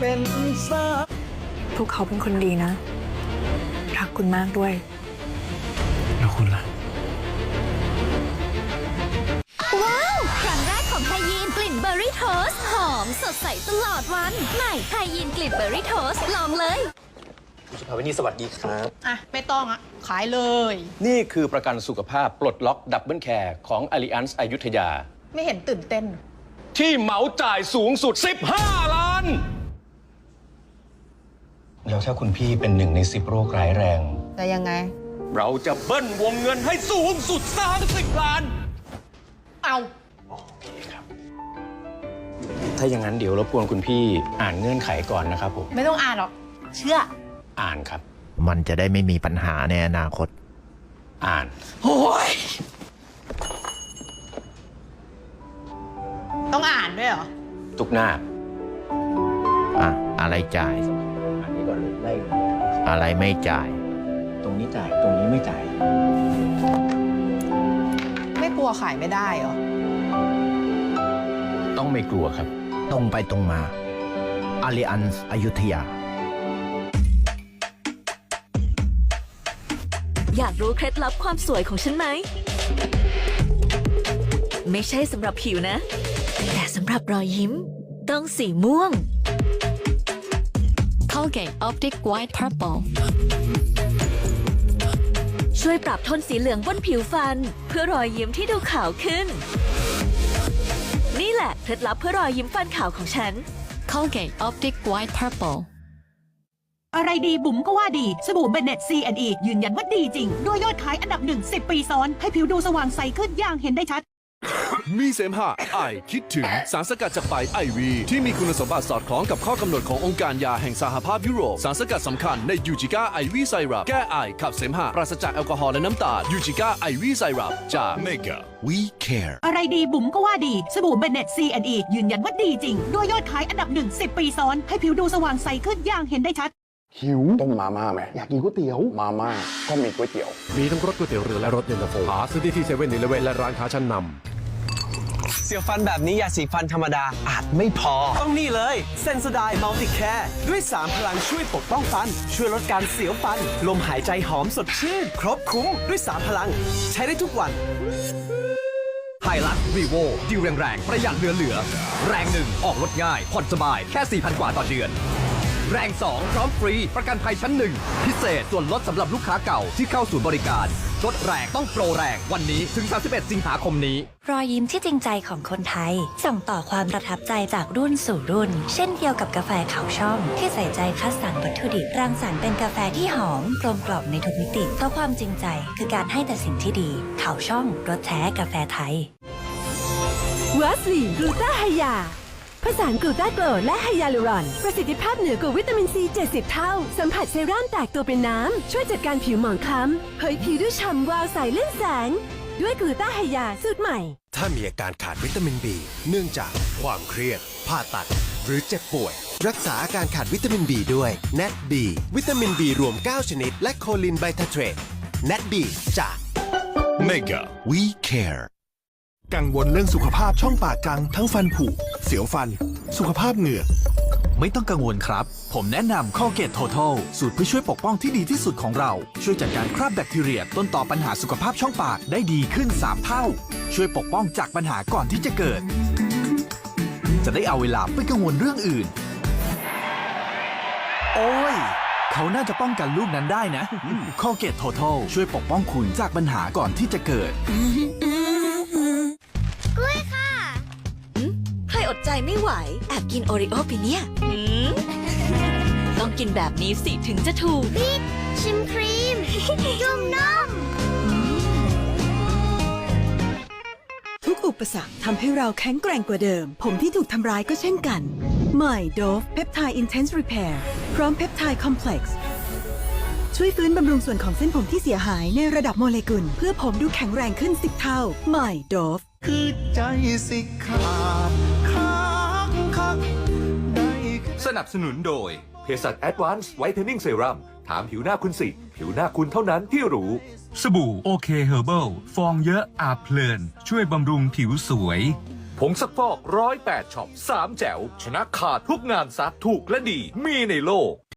เป็นสาพวกเขาเป็นคนดีนะ รักคุณมากด้วย แล้วคุณล่ะ ว้าว ครั้งแรกของไฮยีนกลิ่นเบอร์รี่โทสต์หอมสดใสตลอดวัน ใหม่ไฮยีนกลิ่นเบอร์รี่โทสต์ลองเลยสุภาวินีสวัสดีครับ อะ ไม่ต้องอะ ขายเลย นี่คือประกันสุขภาพปลดล็อกดับเบิลแคร์ของ Allianz อยุธยา ไม่เห็นตื่นเต้น ที่เหมาจ่ายสูงสุด 15 ล้าน แล้วถ้าคุณพี่เป็นหนึ่งใน10โรคร้ายแรงแต่ยังไง เราจะเบิ้ลวงเงินให้สูงสุด 30 ล้าน เอาถ้าอย่างนั้นเดี๋ยวรบกวนคุณพี่อ่านเงื่อนไขก่อนนะครับผม ไม่ต้องอ่านหรอก เชื่อ อ่านครับ มันจะได้ไม่มีปัญหาในอนาคต อ่าน โอ้ย ต้องอ่านด้วยเหรอ ทุกหน้า อะ อะไรจ่าย อะไรไม่จ่าย ตรงนี้จ่ายตรงนี้ไม่จ่าย ไม่กลัวขายไม่ได้เหรอ ต้องไม่กลัวครับ ตรงไปตรงมา a l l i a n z อยุธยา อยากรู้เคล็ดลับความสวยของฉันไหม ไม่ใช่สำหรับผิวนะ แต่สำหรับรอยยิ้ม ต้องสีม่วง Colgate Optic White Purple ช่วยปรับโทนสีเหลืองบนผิวฟัน เพื่อรอยยิ้มที่ดูขาวขึ้น นี่แหละเคล็ดลับเพื่อรอยยิ้มฟันขาวของฉัน Colgate Optic White Purple อะไรดีบุ๋มก็ว่าดี สบู่เบนเน็ต C&E ยืนยันว่าดีจริง ด้วยยอดขายอันดับหนึ่ง10ปีซ้อน ให้ผิวดูสว่างใสขึ้นอย่างเห็นได้ชัด มีเสมหะไอคิดถึงสารสกัดจากใบไอวีที่มีคุณสมบัติสอดคล้องกับข้อกำหนดขององค์การยาแห่งสหภาพยุโรป สารสกัดสำคัญในยูจิก้าไอวีไซรัปแก้ไอขับเสมหะปราศจากแอลกอฮอล์และน้ำตาลยูจิก้าไอวีไซรัปจาก Mega We Care อะไรดีบุ๋มก็ว่าดี สบู่เบนเน็ต C&E ยืนยันว่าดีจริง ด้วยยอดขายอันดับหนึ่ง10ปีซ้อน ให้ผิวดูสว่างใสขึ้นอย่างเห็นได้ชัดหิวต้มมาม่าไหมอยากกินก๋วยเตี๋ยวมาม่าก็มีก๋วยเตี๋ยว มีทั้งรถก๋วยเตี๋ยวเรือและรถเย็นตาโฟหาซื้อได้ที่เซเว่นอีเลเวนและร้านค้าชั้นนำเสียวฟันแบบนี้ยาสีฟันธรรมดาอาจไม่พอ ต้องนี่เลยเซนสไดมัลติแคร์ด้วย 3 พลังช่วยปกป้องฟัน ช่วยลดการเสียวฟัน ลมหายใจหอมสดชื่น ครบคุ้มด้วย 3 พลัง ใช้ได้ทุกวันไฮลักรีโวดิวแรงๆประหยัดเหลือเหลือ แรงหนึ่งออกรถง่ายผ่อนสบายแค่ 4,000 กว่าต่อเดือนแรง 2 พร้อมฟรี ประกันภัยชั้นหนึ่งพิเศษส่วนลดสำหรับลูกค้าเก่าที่เข้าสู่บริการ ลดแรงต้องโปรแรงวันนี้ถึง 31 สิงหาคมนี้ รอยยิ้มที่จริงใจของคนไทย ส่งต่อความประทับใจจากรุ่นสู่รุ่น เช่นเดียวกับกาแฟขาวช่อง ที่ใส่ใจคัดสรรวัตถุดิบรังสรรค์เป็นกาแฟที่หอมกลมกล่อมในทุกมิติเพราะความจริงใจ คือการให้แต่สิ่งที่ดีขาวช่องรสแท้กาแฟไทยวัสลีนกลูตาไฮยา ผสานกลูตาโกรและไฮยาลูรอน ประสิทธิภาพเหนือกว่าวิตามินซี 70 เท่า สัมผัสเซรั่มแตกตัวเป็นน้ำ ช่วยจัดการผิวหมองคล้ำเผยผิวด้วยฉ่ำวาวใสเล่นแสง ด้วยกลูตาไฮยาสูตรใหม่ ถ้ามีอาการขาดวิตามิน B เนื่องจากความเครียด ผ่าตัด หรือเจ็บป่วย รักษาอาการขาดวิตามิน B ด้วย NAT B วิตามิน B รวม 9 ชนิด และโคลินไบทาเทรต NAT B จาก Mega We Care กังวลเรื่องสุขภาพช่องปากจัง ทั้งฟันผุ เสียวฟัน สุขภาพเหงือก ไม่ต้องกังวลครับ ผมแนะนำ Colgate Total สูตรเพื่อช่วยปกป้องที่ดีที่สุดของเรา ช่วยจัดการคราบแบคทีเรียต้นต่อปัญหาสุขภาพช่องปากได้ดีขึ้น 3 เท่า ช่วยปกป้องจากปัญหาก่อนที่จะเกิด จะได้เอาเวลาไปกังวลเรื่องอื่น โอ้ย เขาน่าจะป้องกันลูกนั้นได้นะ Colgate Total ช่วยปกป้องคุณจากปัญหาก่อนที่จะเกิด ไม่ไหว แอบกินโอริโอไปเนี่ยหืมต้องกินแบบนี้สิถึงจะถูกชิมครีม จุ่มนม ทุกอุปสรรคทำให้เราแข็งแกร่งกว่าเดิม ผมที่ถูกทำร้ายก็เช่นกัน ใหม่โดฟเพปไทด์อินเทนส์รีเพร์พร้อมเพปไทด์คอมเพล็กซ์ช่วยฟื้นบำรุงส่วนของเส้นผมที่เสียหายในระดับโมเลกุล เพื่อผมดูแข็งแรงขึ้น 10 เท่า ใหม่โดฟคือใจสิขาดค้างคักได้ สนับสนุนโดยเภสัช Advanced Whitening Serum ถามผิวหน้าคุณสิ ผิวหน้าคุณเท่านั้นที่รู้ สบู่โอเคเฮอร์เบิลฟองเยอะอาบเพลิน ช่วยบำรุงผิวสวย ผงซักฟอกร้อยแปดช็อปสามแจ๋ว ชนะขาดทุกงานซักถูกและดีมีในโลก